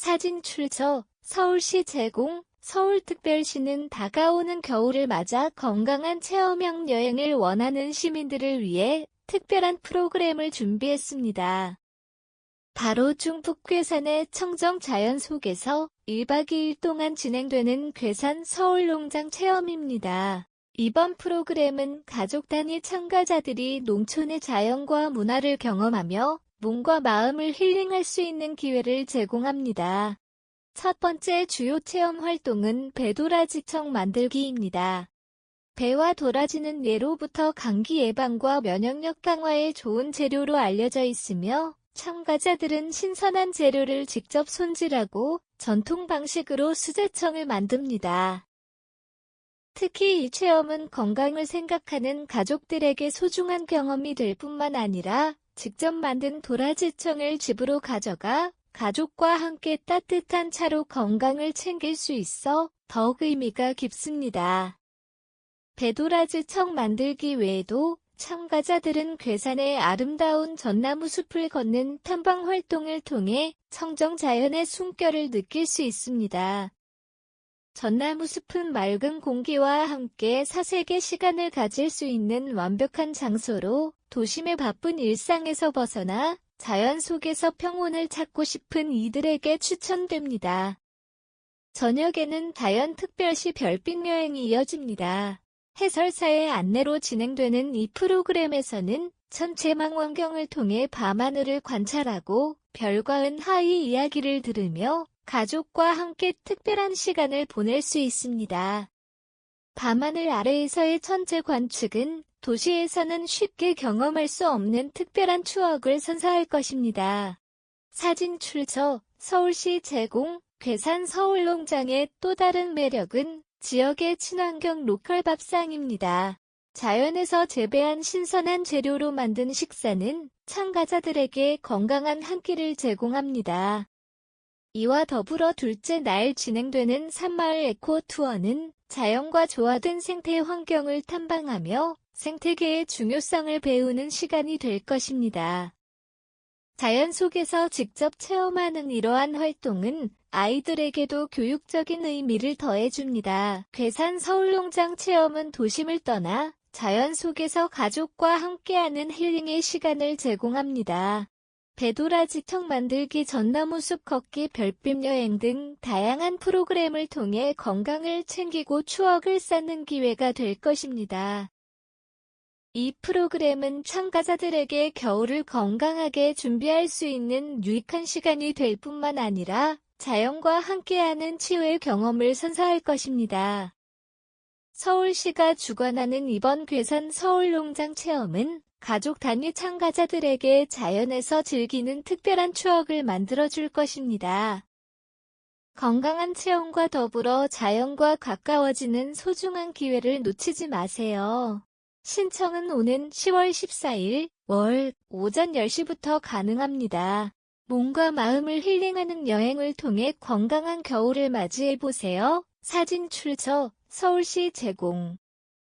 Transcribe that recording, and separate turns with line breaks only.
사진 출처 서울시 제공 서울특별시는 다가오는 겨울을 맞아 건강한 체험형 여행을 원하는 시민들을 위해 특별한 프로그램을 준비했습니다. 바로 중북 괴산의 청정 자연 속에서 1박 2일 동안 진행되는 괴산 서울 농장 체험입니다. 이번 프로그램은 가족 단위 참가자들이 농촌의 자연과 문화를 경험하며 몸과 마음을 힐링할 수 있는 기회를 제공합니다. 첫 번째 주요 체험 활동은 배도라지청 만들기입니다. 배와 도라지는 예로부터 감기 예방과 면역력 강화에 좋은 재료로 알려져 있으며 참가자들은 신선한 재료를 직접 손질하고 전통 방식으로 수제청을 만듭니다. 특히 이 체험은 건강을 생각하는 가족들에게 소중한 경험이 될 뿐만 아니라 직접 만든 도라지청을 집으로 가져가 가족과 함께 따뜻한 차로 건강을 챙길 수 있어 더욱 의미가 깊습니다. 배도라지청 만들기 외에도 참가자들은 괴산의 아름다운 전나무 숲을 걷는 탐방 활동을 통해 청정 자연의 숨결을 느낄 수 있습니다. 전나무 숲은 맑은 공기와 함께 사색의 시간을 가질 수 있는 완벽한 장소로 도심의 바쁜 일상에서 벗어나 자연 속에서 평온을 찾고 싶은 이들에게 추천됩니다. 저녁에는 자연 특별시 별빛 여행이 이어집니다. 해설사의 안내로 진행되는 이 프로그램에서는 천체망 원경을 통해 밤하늘을 관찰하고 별과 은 하의 이야기를 들으며 가족과 함께 특별한 시간을 보낼 수 있습니다. 밤하늘 아래에서의 천체 관측은 도시에서는 쉽게 경험할 수 없는 특별한 추억을 선사할 것입니다. 사진 출처 서울시 제공 괴산 서울농장의 또 다른 매력은 지역의 친환경 로컬 밥상입니다. 자연에서 재배한 신선한 재료로 만든 식사는 참가자들에게 건강한 한 끼를 제공합니다. 이와 더불어 둘째 날 진행되는 산마을 에코 투어는 자연과 조화된 생태 환경을 탐방하며 생태계의 중요성을 배우는 시간이 될 것입니다. 자연 속에서 직접 체험하는 이러한 활동은 아이들에게도 교육적인 의미를 더해줍니다. 괴산 서울농장 체험은 도심을 떠나 자연 속에서 가족과 함께하는 힐링의 시간을 제공합니다. 배도라지청 만들기 전나무 숲 걷기 별빛 여행 등 다양한 프로그램을 통해 건강을 챙기고 추억을 쌓는 기회가 될 것입니다. 이 프로그램은 참가자들에게 겨울을 건강하게 준비할 수 있는 유익한 시간이 될 뿐만 아니라 자연과 함께하는 치유의 경험을 선사할 것입니다. 서울시가 주관하는 이번 괴산 서울농장 체험은 가족 단위 참가자들에게 자연에서 즐기는 특별한 추억을 만들어줄 것입니다. 건강한 체험과 더불어 자연과 가까워지는 소중한 기회를 놓치지 마세요. 신청은 오는 10월 14일 월 오전 10시부터 가능합니다. 몸과 마음을 힐링하는 여행을 통해 건강한 겨울을 맞이해 보세요. 사진 출처 서울시 제공